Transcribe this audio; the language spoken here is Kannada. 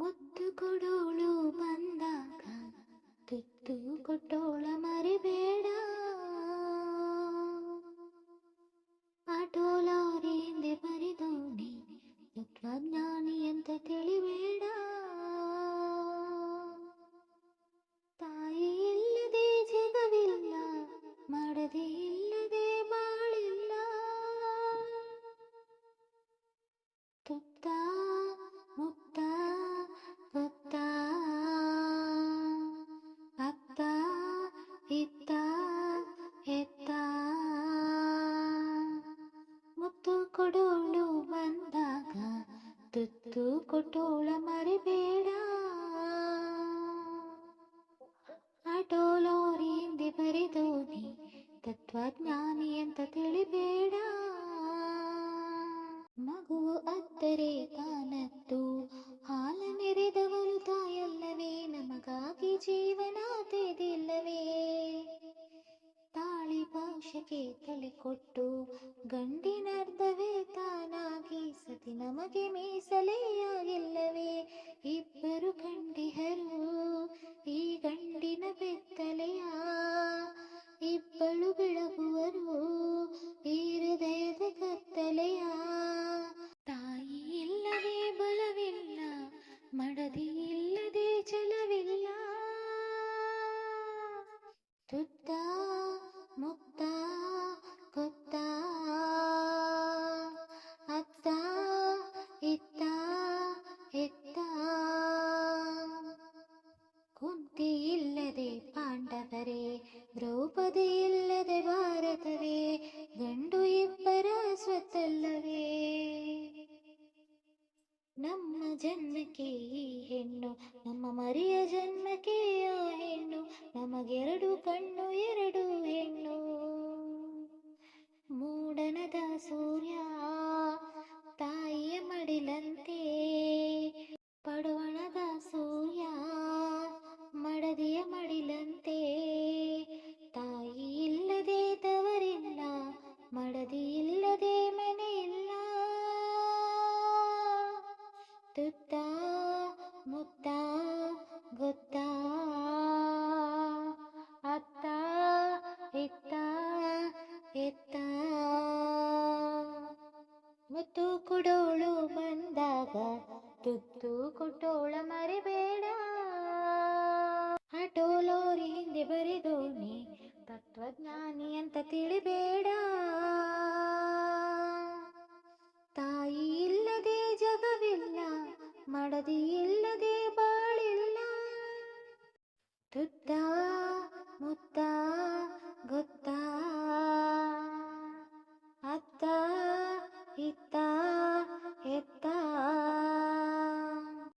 ಮುತ್ತು ಕೊಡೋಳು ಬಂದಾಗ ತುತ್ತು ಕೊಟ್ಟೋಳ ಮರಿಬೇಡ ಆಟೋಲಾರಿ ಹಿಂದೆ ಬರಿದೋನಿ ತತ್ವಜ್ಞಾನಿ ಅಂತ ತಿಳಿಬೇಡ ತಾಯಿ ಇಲ್ಲದೆ ಜಗವಿಲ್ಲ ಮಾಡದೆ ಇಲ್ಲದೆ ಬಾಳಿಲ್ಲ ತುತ್ತ ತುತ್ತು ಕೊಟ್ಟೋಳ ಮರಿಬೇಡ. ಆಟೋ ಲಾರಿ ಹಿಂದೆ ಬರೆದೋನಿ ತತ್ವಜ್ಞಾನಿ ಅಂತ ತಿಳಿಬೇಡ. ಮಗು ಅತ್ತರೆ ಭಾಷೆಗೆ ತಲೆ ಕೊಟ್ಟು ಗಂಡಿನರ್ಧವೇ ತಾನಾಗಿ, ಸತಿ ನಮಗೆ ಮೀಸಲೇ ಆಗಿಲ್ಲವೇ? ಇಬ್ಬರು ಗಂಡಿಹರು, ಈ ಗಂಡಿನ ಬೆತ್ತಲೆಯ? ಇಬ್ಬಳು ಬೆಳಗುವರು, ಈ ಹೃದಯದ ಕತ್ತಲೆಯ? ತಾಯಿ ಇಲ್ಲದೆ ಬಲವಿಲ್ಲ, ಮಡದಿ ಇಲ್ಲದೆ ಚಲವಿಲ್ಲ ತುತ್ತ ಮುಕ್ತ ನಮ್ಮ ಮರಿಯ ಜನ್ಮಕ್ಕೆ ಆ ಹೆಣ್ಣು, ನಮಗೆರಡು ಕಣ್ಣು, ಎರಡು ಹೆಣ್ಣು. ಮೂಡನದ ಸೂರ್ಯ ತಾಯಿಯ ಮಡಿಲಂತೆ, ಪಡುವಣದ ಸೂರ್ಯ ಮಡದಿಯ ಮಡಿಲಂತೆ. ತಾಯಿ ಇಲ್ಲದೆ ತವರಿಲ್ಲ, ಮಡದಿ ಇಲ್ಲದೆ ಮನೆಯಿಲ್ಲ. ತುತ್ತ ಮುತ್ತ ಗೊತ್ತ ಅತ್ತ ಇತ್ತ ಎತ್ತ ಮುತ್ತು ಕೊಡೋಳು ಬಂದಾಗ, ತುತ್ತು ಕುಟೋಳ ಮರಿಬೇಡ. ಆಟೋ ಲಾರಿ ಹಿಂದೆ ಬರೆದೋನಿ ತತ್ವಜ್ಞಾನಿ ಅಂತ ತಿಳಿಬೇಡ. ತಾಯಿ ಇಲ್ಲದೆ ಜಗವಿಲ್ಲ ಮಡದಿ Tuta muta gota Hatta hita